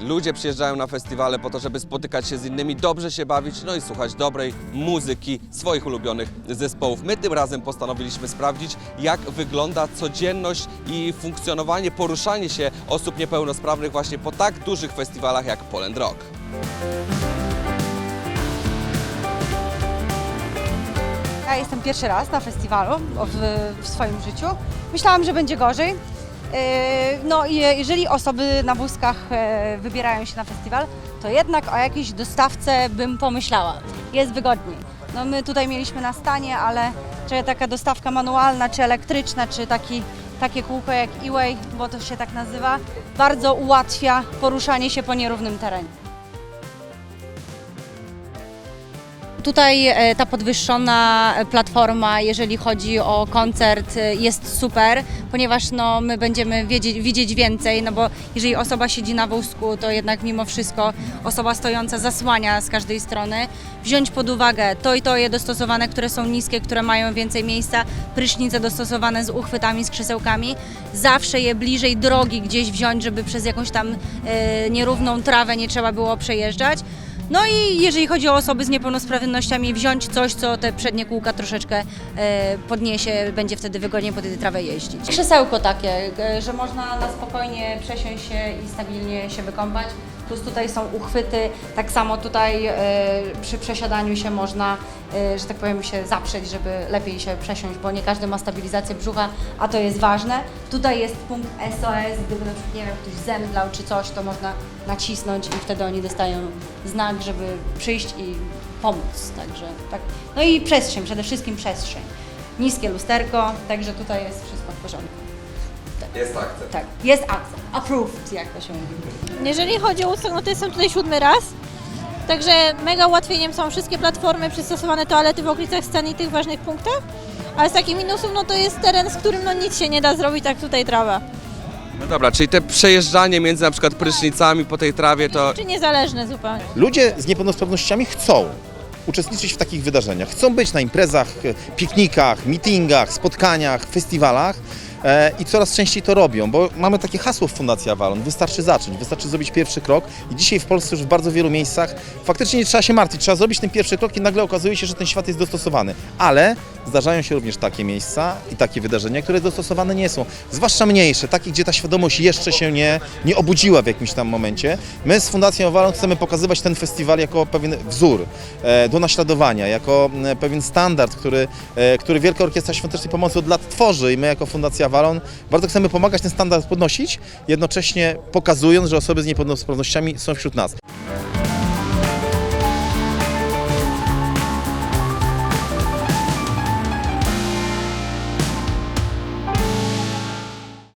Ludzie przyjeżdżają na festiwale po to, żeby spotykać się z innymi, dobrze się bawić, no i słuchać dobrej muzyki swoich ulubionych zespołów. My tym razem postanowiliśmy sprawdzić, jak wygląda codzienność i funkcjonowanie, poruszanie się osób niepełnosprawnych właśnie po tak dużych festiwalach jak Poland Rock. Ja jestem pierwszy raz na festiwalu w, w swoim życiu. Myślałam, że będzie gorzej. Yy, No i jeżeli osoby na wózkach e, wybierają się na festiwal, to jednak o jakiejś dostawce bym pomyślała. Jest wygodniej. No my tutaj mieliśmy na stanie, ale czy taka dostawka manualna, czy elektryczna, czy taki, takie kółko jak E-Way, bo to się tak nazywa, bardzo ułatwia poruszanie się po nierównym terenie. Tutaj e, ta podwyższona platforma, jeżeli chodzi o koncert, e, jest super, ponieważ no, my będziemy wiedzieć, widzieć więcej, no bo jeżeli osoba siedzi na wózku, to jednak mimo wszystko osoba stojąca zasłania z każdej strony. Wziąć pod uwagę to i to je dostosowane, które są niskie, które mają więcej miejsca, prysznice dostosowane z uchwytami, z krzesełkami. Zawsze je bliżej drogi gdzieś wziąć, żeby przez jakąś tam e, nierówną trawę nie trzeba było przejeżdżać. No i jeżeli chodzi o osoby z niepełnosprawnościami, wziąć coś, co te przednie kółka troszeczkę e, podniesie, będzie wtedy wygodniej po tej trawie jeździć. Krzesełko takie, e, że można na spokojnie przesiąść się i stabilnie się wykąpać. Plus tutaj są uchwyty, tak samo tutaj e, przy przesiadaniu się można, e, że tak powiem, się zaprzeć, żeby lepiej się przesiąść, bo nie każdy ma stabilizację brzucha, a to jest ważne. Tutaj jest punkt SOS, gdyby na przykład, nie wiem, ktoś zemdlał czy coś, to można nacisnąć i wtedy oni dostają znak, żeby przyjść i pomóc. Także tak. No i przestrzeń, przede wszystkim przestrzeń. Niskie lusterko, także tutaj jest wszystko w porządku. Jest akcent. Tak, jest akcent, approved, jak to się mówi. Jeżeli chodzi o usług, no to jestem tutaj siódmy raz. Także mega ułatwieniem są wszystkie platformy, przystosowane toalety w okolicach sceny i tych ważnych punktach. Ale z takim minusem, no to jest teren, z którym no nic się nie da zrobić, tak tutaj trawa. No dobra, czyli te przejeżdżanie między na przykład prysznicami po tej trawie to Czy niezależne zupełnie. Ludzie z niepełnosprawnościami chcą uczestniczyć w takich wydarzeniach, chcą być na imprezach, e, piknikach, meetingach, spotkaniach, festiwalach i coraz częściej to robią, bo mamy takie hasło w Fundacji Avalon, wystarczy zacząć, wystarczy zrobić pierwszy krok i dzisiaj w Polsce już w bardzo wielu miejscach faktycznie nie trzeba się martwić, trzeba zrobić ten pierwszy krok i nagle okazuje się, że ten świat jest dostosowany, ale zdarzają się również takie miejsca i takie wydarzenia, które dostosowane nie są, zwłaszcza mniejsze, takie, gdzie ta świadomość jeszcze się nie, nie obudziła w jakimś tam momencie. My z Fundacją Avalon chcemy pokazywać ten festiwal jako pewien wzór e, do naśladowania, jako e, pewien standard, który, e, który Wielka Orkiestra Świątecznej Pomocy od lat tworzy i my jako Fundacja Avalon bardzo chcemy pomagać ten standard podnosić, jednocześnie pokazując, że osoby z niepełnosprawnościami są wśród nas.